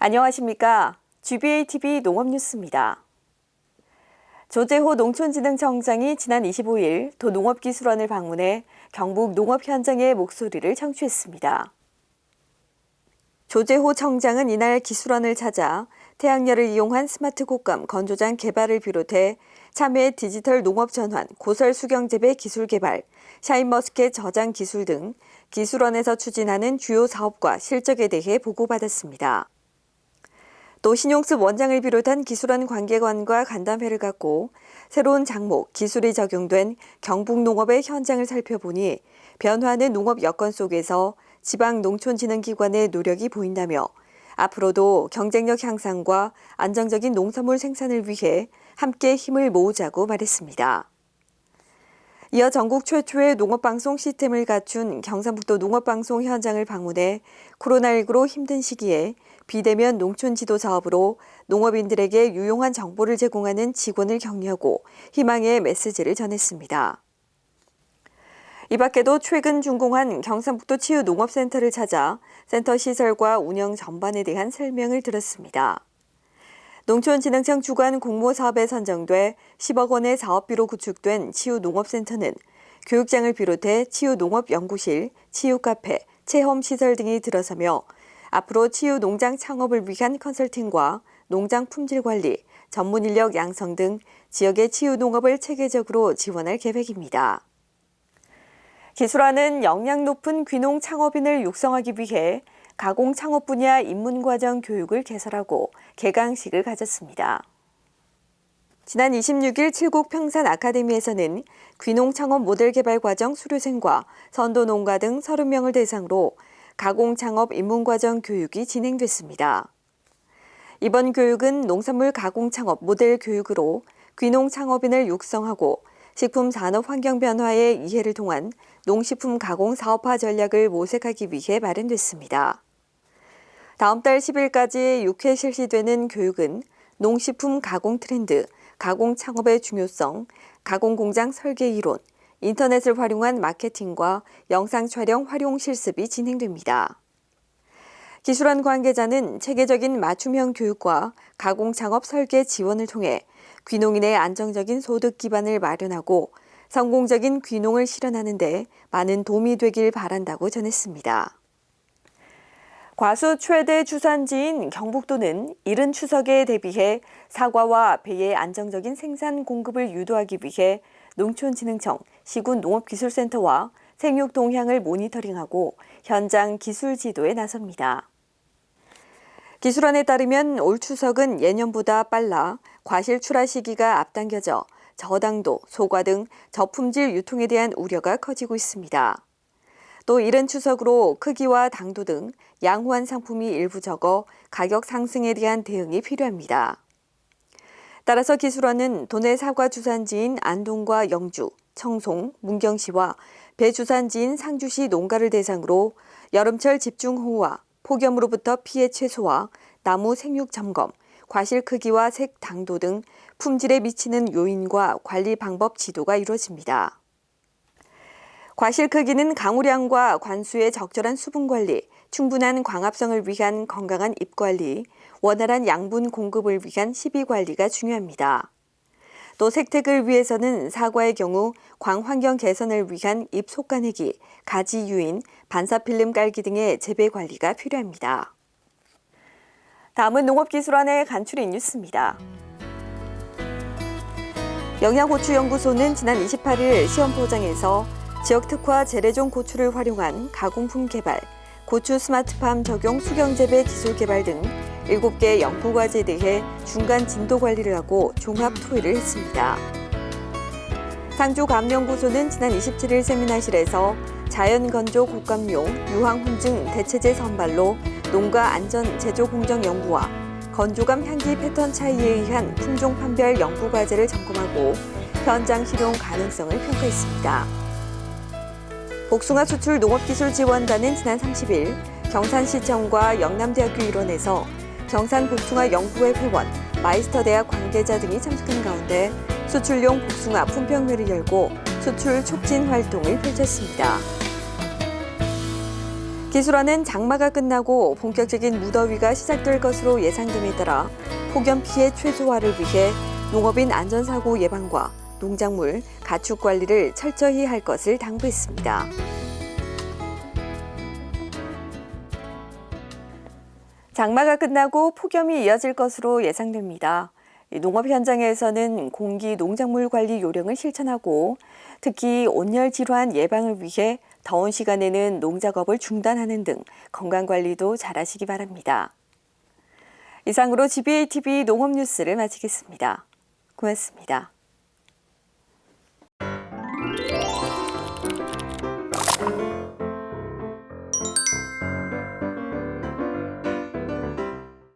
안녕하십니까. GBA-TV 농업뉴스입니다. 조재호 농촌진흥청장이 지난 25일 도 농업기술원을 방문해 경북 농업 현장의 목소리를 청취했습니다. 조재호 청장은 이날 기술원을 찾아 태양열을 이용한 스마트 곡감 건조장 개발을 비롯해 참외 디지털 농업 전환, 고설 수경 재배 기술 개발, 샤인머스켓 저장 기술 등 기술원에서 추진하는 주요 사업과 실적에 대해 보고받았습니다. 또 신용습 원장을 비롯한 기술원 관계관과 간담회를 갖고 새로운 장목, 기술이 적용된 경북 농업의 현장을 살펴보니 변화하는 농업 여건 속에서 지방 농촌진흥기관의 노력이 보인다며 앞으로도 경쟁력 향상과 안정적인 농산물 생산을 위해 함께 힘을 모으자고 말했습니다. 이어 전국 최초의 농업방송 시스템을 갖춘 경상북도 농업방송 현장을 방문해 코로나19로 힘든 시기에 비대면 농촌 지도 사업으로 농업인들에게 유용한 정보를 제공하는 직원을 격려하고 희망의 메시지를 전했습니다. 이 밖에도 최근 준공한 경상북도 치유농업센터를 찾아 센터 시설과 운영 전반에 대한 설명을 들었습니다. 농촌진흥청 주관 공모 사업에 선정돼 10억 원의 사업비로 구축된 치유농업센터는 교육장을 비롯해 치유농업연구실, 치유카페, 체험시설 등이 들어서며 앞으로 치유농장 창업을 위한 컨설팅과 농장 품질 관리, 전문 인력 양성 등 지역의 치유농업을 체계적으로 지원할 계획입니다. 기술화는 역량 높은 귀농 창업인을 육성하기 위해 가공 창업 분야 입문과정 교육을 개설하고 개강식을 가졌습니다. 지난 26일 칠곡 평산 아카데미에서는 귀농 창업 모델 개발 과정 수료생과 선도 농가 등 30명을 대상으로 가공 창업 입문 과정 교육이 진행됐습니다. 이번 교육은 농산물 가공 창업 모델 교육으로 귀농 창업인을 육성하고 식품 산업 환경 변화의 이해를 통한 농식품 가공 사업화 전략을 모색하기 위해 마련됐습니다. 다음 달 10일까지 6회 실시되는 교육은 농식품 가공 트렌드, 가공 창업의 중요성, 가공 공장 설계 이론, 인터넷을 활용한 마케팅과 영상 촬영 활용 실습이 진행됩니다. 기술원 관계자는 체계적인 맞춤형 교육과 가공 창업 설계 지원을 통해 귀농인의 안정적인 소득 기반을 마련하고 성공적인 귀농을 실현하는 데 많은 도움이 되길 바란다고 전했습니다. 과수 최대 주산지인 경북도는 이른 추석에 대비해 사과와 배의 안정적인 생산 공급을 유도하기 위해 농촌진흥청 시군 농업기술센터와 생육 동향을 모니터링하고 현장 기술 지도에 나섭니다. 기술원에 따르면 올 추석은 예년보다 빨라 과실 출하 시기가 앞당겨져 저당도, 소과 등 저품질 유통에 대한 우려가 커지고 있습니다. 또 이른 추석으로 크기와 당도 등 양호한 상품이 일부 적어 가격 상승에 대한 대응이 필요합니다. 따라서 기술원은 도내 사과 주산지인 안동과 영주, 청송, 문경시와 배 주산지인 상주시 농가를 대상으로 여름철 집중호우와 폭염으로부터 피해 최소화, 나무 생육 점검, 과실 크기와 색 당도 등 품질에 미치는 요인과 관리 방법 지도가 이루어집니다. 과실 크기는 강우량과 관수의 적절한 수분 관리, 충분한 광합성을 위한 건강한 잎 관리, 원활한 양분 공급을 위한 시비 관리가 중요합니다. 또 색택을 위해서는 사과의 경우 광환경 개선을 위한 잎 속가내기, 가지 유인, 반사필름 깔기 등의 재배 관리가 필요합니다. 다음은 농업기술원의 간추린 뉴스입니다. 영양고추연구소는 지난 28일 시험포장에서 지역 특화 재래종 고추를 활용한 가공품 개발, 고추 스마트팜 적용 수경재배 기술 개발 등 7개 연구과제에 대해 중간 진도 관리를 하고 종합 토의를 했습니다. 상주감연구소는 지난 27일 세미나실에서 자연건조 곡감용 유황훈증 대체제 선발로 농가 안전 제조 공정 연구와 건조감 향기 패턴 차이에 의한 품종 판별 연구 과제를 점검하고 현장 실용 가능성을 평가했습니다. 복숭아 수출 농업기술지원단은 지난 30일 경산시청과 영남대학교 일원에서 경산 복숭아 연구회 회원, 마이스터 대학 관계자 등이 참석한 가운데 수출용 복숭아 품평회를 열고 수출 촉진 활동을 펼쳤습니다. 기술원은 장마가 끝나고 본격적인 무더위가 시작될 것으로 예상됨에 따라 폭염 피해 최소화를 위해 농업인 안전사고 예방과 농작물, 가축 관리를 철저히 할 것을 당부했습니다. 장마가 끝나고 폭염이 이어질 것으로 예상됩니다. 이 농업 현장에서는 공기 농작물 관리 요령을 실천하고 특히 온열 질환 예방을 위해 더운 시간에는 농작업을 중단하는 등 건강 관리도 잘 하시기 바랍니다. 이상으로 GBA TV 농업 뉴스를 마치겠습니다. 고맙습니다. Bye.